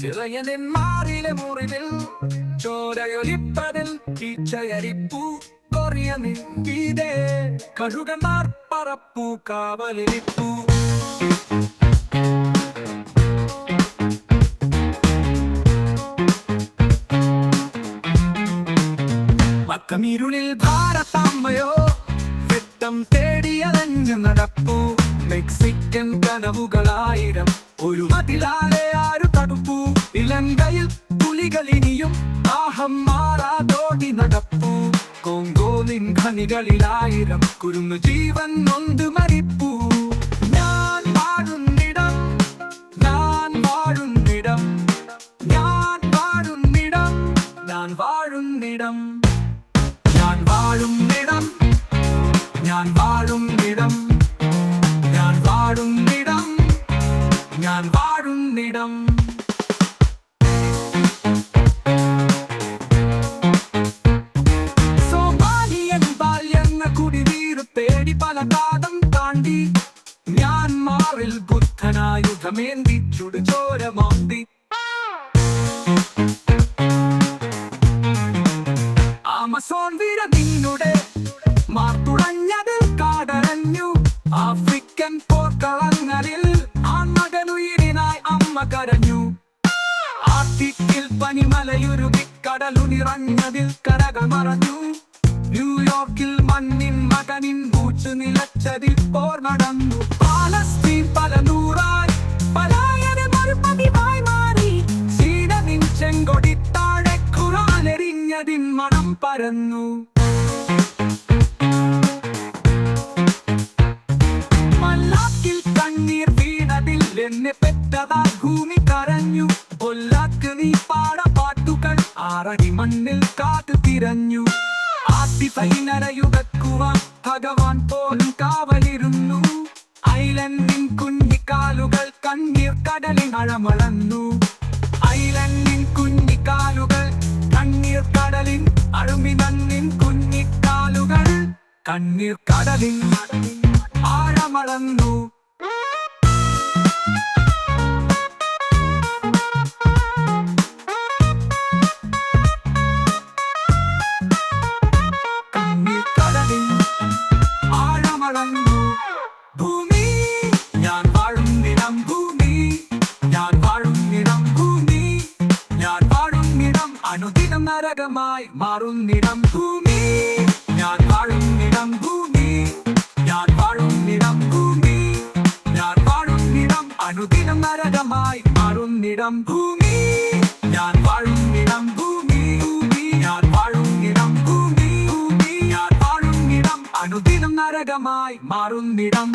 സിറയനിൻ മാറിലെ മുറിവിൽ ചോരയൊലിപ്പതിൽ ഈച്ചയരിപ്പൂ കൊറിയ നിൻപീതേ കഴുകന്മാർ പറപ്പൂ കാവലിരിപ്പൂ. മക്കമീരുളിൽ ഭാരതമ്മയോ വെട്ടം തേടിയലഞ്ഞു നടപ്പു. മെക്സിക്കൻ കനവുകളായിരം. ഒരു മതിലാലെ ആരു തടുപ്പു ഇലങ്കയിൽ പുലികളിനിയും ആഹം മാറാതോടി നടപ്പു. കോങ്കോലിൻ ഖനികളിലായിരം കുരുങ്ങു ജീവൻ നൊന്ത് മരിപ്പൂ. ഞാൻ ഇടം ഞാൻ വാഴും ഞാൻ ഞാൻ വാഴുന്നിടം സോമാലിയൻ ബാല്യങ്ങ കുടിനീര് തേടി പല കാതം താണ്ടി ഞാൻ മാറിൽ ബുദ്ധനായുധമേന്തി ചുടുചോര അമ്മ കരഞ്ഞു ആർട്ടിക്കിൽ പനിമലയുരുകി കടലുനിറഞ്ഞതിൽ കരകൾ മറഞ്ഞു. ന്യൂയോർക്കിൽ മണ്ണിൻ മകനിൻ ബൂച്ച് നിലച്ചതിൽ പോർ നടന്നു. പാലസ്തീൻ പല നൂറായി പലായന മറുപതിവായി മാറി. സീനനിൻ ചെങ്കൊടി താഴെ ഖുറാനെറിഞ്ഞതിൻ മണം പരന്നു. ആറടി മണ്ണിൽ കാത്തു തിരഞ്ഞു ആത്തിഫൈനരയുഗക്കുവാൻ ഭഗവാൻ പോലും കാവലിരുന്നു ഐലൻഡിൻ കുഞ്ഞിക്കാലുകൾ കണ്ണീർ കടലിൽ അഴമളന്നു ഐലൻഡിൻ കുഞ്ഞിക്കാലുകൾ കണ്ണീർ കടലിൻ അഴുമി നന്നിൻ കുഞ്ഞിക്കാലുകൾ കണ്ണീർ കടലിൻ ആഴമളന്നു വളർന്നു. ഭൂമി ഞാൻ വാഴും നിറം ഭൂമി. ഞാൻ വാഴും നിറം ഭൂമി. ഞാൻ വാഴും നിറം അനുദിനം നരകമായി മാറും നിറം ഭൂമി. ഞാൻ വാഴും നിറം ഭൂമി. ഞാൻ വാഴും നിറം ഭൂമി. ഞാൻ വാഴും നിറം അനുദിനം നരകമായി മാറും നിറം ഭൂമി. ഞാൻ വാഴും ഭൂമി. நரகமாய் மாறும் இடம்